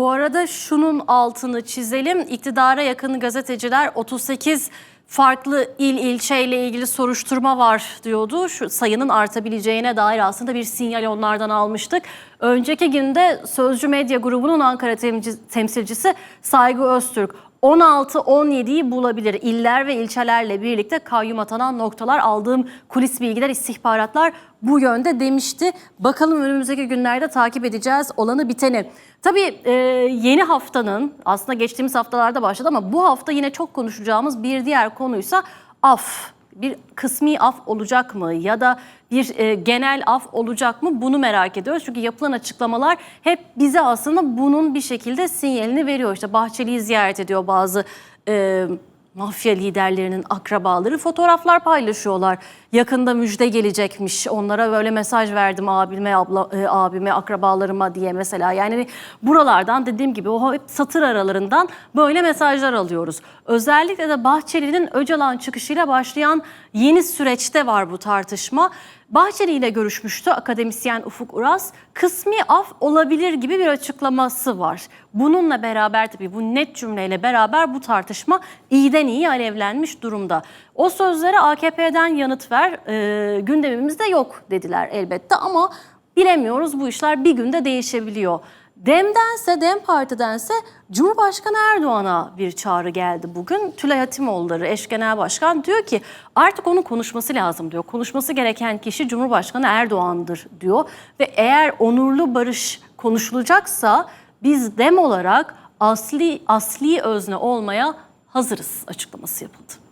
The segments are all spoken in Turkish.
Bu arada şunun altını çizelim. İktidara yakın gazeteciler 38 farklı il ilçeyle ilgili soruşturma var diyordu. Şu sayının artabileceğine dair aslında bir sinyal onlardan almıştık. Önceki günde Sözcü Medya Grubu'nun Ankara temsilcisi Saygı Öztürk 16-17'yi bulabilir. İller ve ilçelerle birlikte kayyum atanan noktalar aldığım kulis bilgiler, istihbaratlar bu yönde demişti. Bakalım önümüzdeki günlerde takip edeceğiz olanı biteni. Tabii e, yeni haftanın aslında geçtiğimiz haftalarda başladı ama bu hafta yine çok konuşacağımız bir diğer konuysa af. Bir kısmi af olacak mı ya da bir e, genel af olacak mı bunu merak ediyoruz. Çünkü yapılan açıklamalar hep bize aslında bunun bir şekilde sinyalini veriyor. İşte Bahçeli'yi ziyaret ediyor bazı e, mafya liderlerinin akrabaları fotoğraflar paylaşıyorlar. Yakında müjde gelecekmiş. Onlara böyle mesaj verdim abime, abla, e, abime, akrabalarıma diye mesela. Yani buralardan dediğim gibi o hep satır aralarından böyle mesajlar alıyoruz. Özellikle de Bahçeli'nin Öcalan çıkışıyla başlayan yeni süreçte var bu tartışma. Bahçeli ile görüşmüştü akademisyen Ufuk Uras. Kısmi af olabilir gibi bir açıklaması var. Bununla beraber tabii bu net cümleyle beraber bu tartışma iyiden iyi alevlenmiş durumda. O sözlere AKP'den yanıt ver, e, gündemimizde yok dediler elbette ama bilemiyoruz bu işler bir günde değişebiliyor. Dem'dense, Dem Parti'dense Cumhurbaşkanı Erdoğan'a bir çağrı geldi bugün. Tülay Hatimoğulları eş genel başkan diyor ki artık onun konuşması lazım diyor. Konuşması gereken kişi Cumhurbaşkanı Erdoğan'dır diyor. Ve eğer onurlu barış konuşulacaksa biz Dem olarak asli asli özne olmaya hazırız açıklaması yapıldı.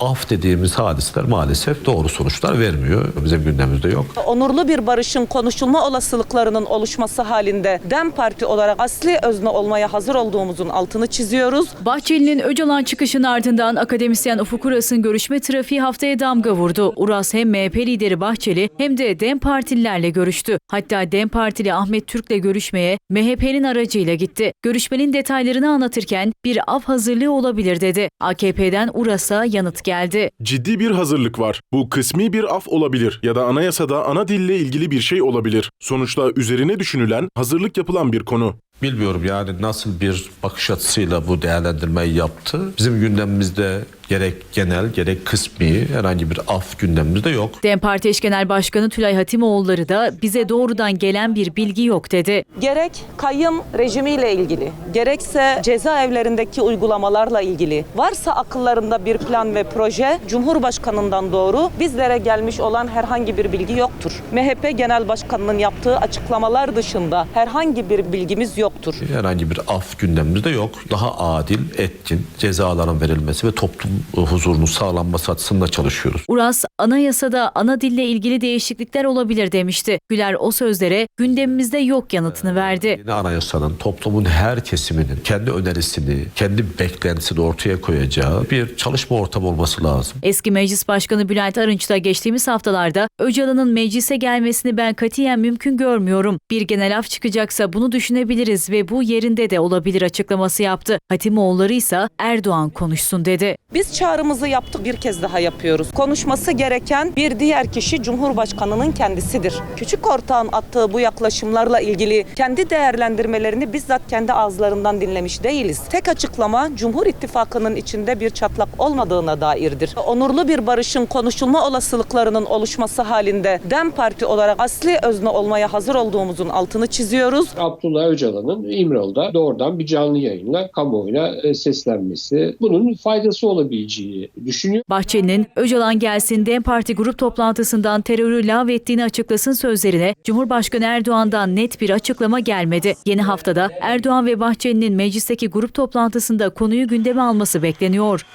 Af dediğimiz hadisler maalesef doğru sonuçlar vermiyor. Bizim gündemimizde yok. onurlu bir barışın konuşulma olasılıklarının oluşması halinde DEM Parti olarak asli özne olmaya hazır olduğumuzun altını çiziyoruz. Bahçeli'nin Öcalan çıkışının ardından akademisyen Ufuk Uras'ın görüşme trafiği haftaya damga vurdu. Uras hem MHP lideri Bahçeli hem de DEM Partililerle görüştü. Hatta DEM Partili Ahmet Türk'le görüşmeye MHP'nin aracıyla gitti. Görüşmenin detaylarını anlatırken bir af hazırlığı olabilir dedi. AKP'den Uras'a yanıt geldi. Ciddi bir hazırlık var. Bu kısmi bir af olabilir ya da anayasada ana dille ilgili bir şey olabilir. Sonuçta üzerine düşünülen, hazırlık yapılan bir konu. Bilmiyorum yani nasıl bir bakış açısıyla bu değerlendirmeyi yaptı. Bizim gündemimizde gerek genel gerek kısmi herhangi bir af gündemimizde yok. DEM Parti Eş Genel Başkanı Tülay Hatimoğulları da bize doğrudan gelen bir bilgi yok dedi. Gerek kayyım rejimiyle ilgili, gerekse cezaevlerindeki uygulamalarla ilgili, varsa akıllarında bir plan ve proje Cumhurbaşkanından doğru bizlere gelmiş olan herhangi bir bilgi yoktur. MHP Genel Başkanı'nın yaptığı açıklamalar dışında herhangi bir bilgimiz yoktur. Herhangi bir af gündemimizde yok. Daha adil, etkin cezaların verilmesi ve toplum huzurunun sağlanması açısından çalışıyoruz. Uras, anayasada ana dille ilgili değişiklikler olabilir demişti. Güler o sözlere gündemimizde yok yanıtını verdi. Yeni anayasanın toplumun her kesiminin kendi önerisini, kendi beklentisini ortaya koyacağı bir çalışma ortamı olması lazım. Eski Meclis Başkanı Bülent Arınç da geçtiğimiz haftalarda Öcalan'ın meclise gelmesini ben katiyen mümkün görmüyorum. Bir genel af çıkacaksa bunu düşünebiliriz ve bu yerinde de olabilir açıklaması yaptı. Hatimoğulları ise Erdoğan konuşsun dedi. Biz çağrımızı yaptık bir kez daha yapıyoruz. Konuşması gereken bir diğer kişi Cumhurbaşkanı'nın kendisidir. Küçük ortağın attığı bu yaklaşımlarla ilgili kendi değerlendirmelerini bizzat kendi ağızlarından dinlemiş değiliz. Tek açıklama Cumhur İttifakı'nın içinde bir çatlak olmadığına dairdir. Onurlu bir barışın konuşulma olasılıklarının oluşması halinde DEM Parti olarak asli özne olmaya hazır olduğumuzun altını çiziyoruz. Abdullah Öcalan'ın İmralı'da doğrudan bir canlı yayınla kamuoyuna e, seslenmesi bunun faydası olabileceğini düşünüyor. Bahçeli'nin Öcalan gelsin DEM Parti grup toplantısından terörü lağvettiğini açıklasın sözlerine Cumhurbaşkanı Erdoğan'dan net bir açıklama gelmedi. Yeni haftada Erdoğan ve Bahçeli'nin meclisteki grup toplantısında konuyu gündeme alması bekleniyor.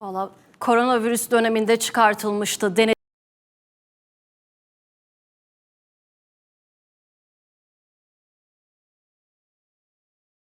Valla koronavirüs döneminde çıkartılmıştı.